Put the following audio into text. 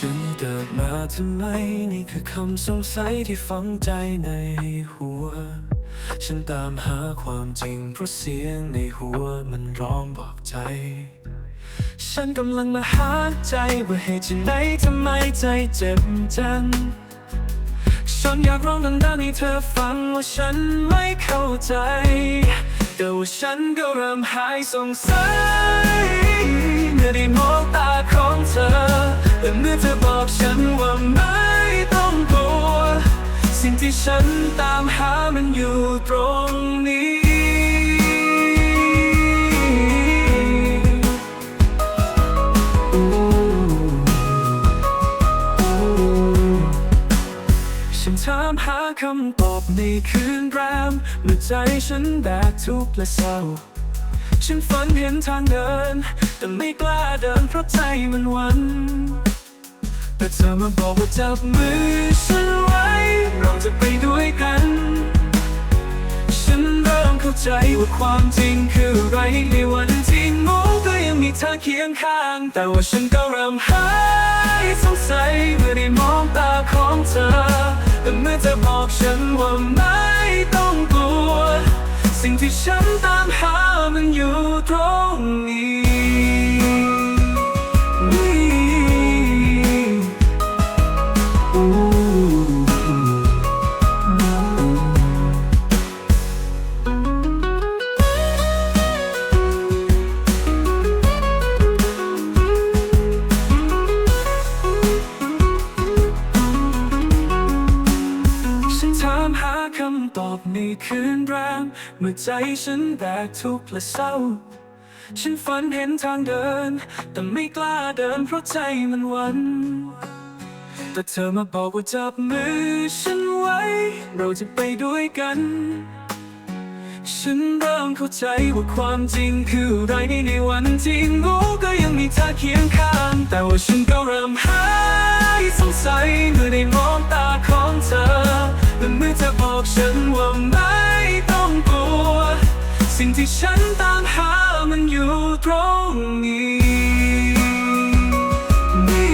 ฉันเกิดมาทำไม นี่คือคำสงสัยที่ฝังใจในหัว ฉันตามหาความจริงเพราะเสียงในหัวมันร้องบอกใจ ฉันกำลังมาหาใจว่าเหตุไฉนทำไมใจเจ็บจังฉันอยากร้องดังๆให้เธอฟังว่าฉันไม่เข้าใจ แต่ว่าฉันก็เริ่มหายสงสัยเมื่อได้มองตาของ ที่ฉันตามหามันอยู่ตรงนี้ ฉันถามหาคำตอบในคืนแรมเมื่อใจฉันแบกทุกข์และเศร้า ฉันฝันเห็นทางเดิน แต่ไม่กล้าเดินเพราะใจมันวันแต่เธอมาบอกว่าจับมือฉัน จะไปด้วยกัน ฉันเริ่มเข้าใจว่าความจริงคืออะไรในวันที่โง่ก็ยังมีเธอเคียงข้าง แต่ว่าฉันก็เริ่มหายสงสัยเมื่อได้มองตาของเธอ แต่เมื่อเธอบอกฉันว่าไม่ต้องกลัว สิ่งที่ฉันตามหามันอยู่ตรงนี้ำตอบในคืนแรมเมื่อใจฉันแบกทุกข์และเศร้า ฉันฝันเห็นทางเดิน แต่ไม่กล้าเดินเพราะใจมันวัน แต่เธอมาบอกว่าจับมือฉันไว้ เราจะไปด้วยกัน ฉันเริ่มเข้าใจว่าความจริงคืออะไรในวันที่งูก็ยังมีเธอเคียงข้าง แต่ว่าฉันก็เริ่มหายสงสัยเมื่อได้ ฉันว่าไม่ต้องกลัว สิ่งที่ฉันตามหามันอยู่ตรงนี้นี่